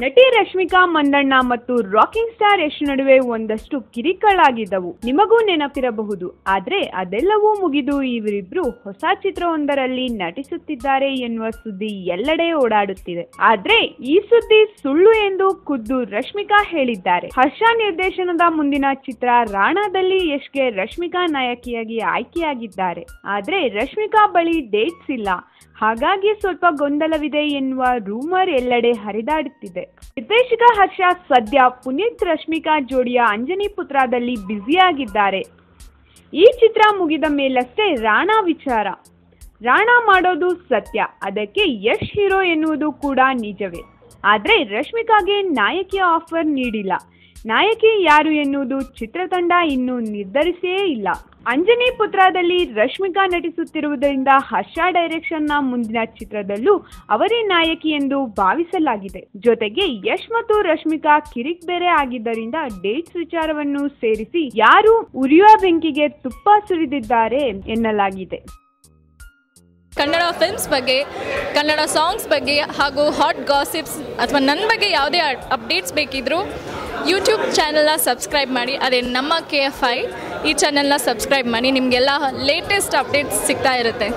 ನಟಿ ರಶ್ಮಿಕಾ ಮಂದಣ್ಣ ಮತ್ತು rocking star Yash ನಡುವೆ ಒಂದಷ್ಟು ಕಿರಿಕಳಾಗಿದ್ದವು. ನಿಮಗೂ ನೆನಪಿರಬಹುದು. ಆದ್ರೆ ಅದೆಲ್ಲವೂ ಮುಗಿದು ಇವರಿಬ್ರು ಹೊಸ ಚಿತ್ರವೊಂದರಲ್ಲಿ ನಟಿಸುತ್ತಿದ್ದಾರೆ ಎನ್ನುವ ಸುದ್ದಿ ಎಲ್ಲೆಡೆ ಓಡಾಡುತ್ತಿದೆ. ಆದ್ರೆ ಈ ಸುದ್ದಿ ಸುಳ್ಳು ಎಂದು ಖುದ್ದು ರಶ್ಮಿಕಾ ಹೇಳಿದ್ದಾರೆ. ಹರ್ಷ ನಿರ್ದೇಶನದ ಮುಂದಿನ ಚಿತ್ರ ರಾಣಾದಲ್ಲಿ ಯಶ್ಗೆ ರಶ್ಮಿಕಾ ನಾಯಕಿಯಾಗಿ ಆಯ್ಕೆಯಾಗಿದ್ದಾರೆ. ಆದ್ರೆ ರಶ್ಮಿಕಾ ಬಳಿ ಡೇಟ್ಸ್ ಇಲ್ಲ. ಹಾಗಾಗಿ ಸ್ವಲ್ಪ ಗೊಂದಲವಿದೆ ಎನ್ನುವ ರೂಮರ್ ಎಲ್ಲೆಡೆ ಹರಿದಾಡುತ್ತಿದೆ. ನಿರ್ದೇಶಕ ಹರ್ಷ, ಸದ್ಯ ಪುನೀತ್, ರಶ್ಮಿಕಾ ಜೋಡಿಯ ಅಂಜನಿ ಪುತ್ರದಲ್ಲಿ ಬ್ಯುಸಿಯಾಗಿದ್ದಾರೆ. ಈ ಚಿತ್ರ ಮುಗಿದ ಮೇಲಷ್ಟೇ ರಾಣಾ ವಿಚಾರ. ರಾಣಾ ಮಾಡೋದು ಸತ್ಯ, ಅದಕ್ಕೆ ಯಶ್ ಹೀರೋ ಎನ್ನುವುದು ಕೂಡ ನಿಜವೇ. ಆದರೆ ರಶ್ಮಿಕಾಗೆ ನಾಯಕಿಯ ಆಫರ್ ನೀಡಿಲ್ಲ. ನಾಯಕಿ ಯಾರು ಎನ್ನುವುದು ಚಿತ್ರತಂಡ ಇನ್ನೂ ನಿರ್ಧರಿಸಿಯೇ ಇಲ್ಲ. ಅಂಜನಿ ಪುತ್ರದಲ್ಲಿ ರಶ್ಮಿಕಾ ನಟಿಸುತ್ತಿರುವುದರಿಂದ ಹರ್ಷ ಡೈರೆಕ್ಷನ್ನ ಮುಂದಿನ ಚಿತ್ರದಲ್ಲೂ ಅವರೇ ನಾಯಕಿ ಎಂದು ಭಾವಿಸಲಾಗಿದೆ. ಜೊತೆಗೆ ಯಶ್ ಮತ್ತು ರಶ್ಮಿಕಾ ಕಿರಿಕ್ ಬೇರೆ ಆಗಿದ್ದರಿಂದ ಡೇಟ್ಸ್ ವಿಚಾರವನ್ನು ಸೇರಿಸಿ ಯಾರು ಉರಿಯುವ ಬೆಂಕಿಗೆ ತುಪ್ಪ ಸುರಿದಿದ್ದಾರೆ ಎನ್ನಲಾಗಿದೆ. ಕನ್ನಡ ಫಿಲ್ಮ್ಸ್ ಬಗ್ಗೆ, ಕನ್ನಡ ಸಾಂಗ್ಸ್ ಬಗ್ಗೆ ಹಾಗೂ ಹಾಟ್ ಗಾಸಿಪ್ಸ್ ಅಥವಾ ನನ್ನ ಬಗ್ಗೆ ಯಾವುದೇ ಅಪ್ಡೇಟ್ಸ್ ಬೇಕಿದ್ದರೂ ಯೂಟ್ಯೂಬ್ ಚಾನಲ್ನ ಸಬ್ಸ್ಕ್ರೈಬ್ ಮಾಡಿ, ಅದೇ ನಮ್ಮ ಕೆ ಎಫ್ ಐ ಈ ಚಾನಲ್ನ ಸಬ್ಸ್ಕ್ರೈಬ್ ಮಾಡಿ, ನಿಮಗೆಲ್ಲ ಲೇಟೆಸ್ಟ್ ಅಪ್ಡೇಟ್ಸ್ ಸಿಗ್ತಾ ಇರುತ್ತೆ.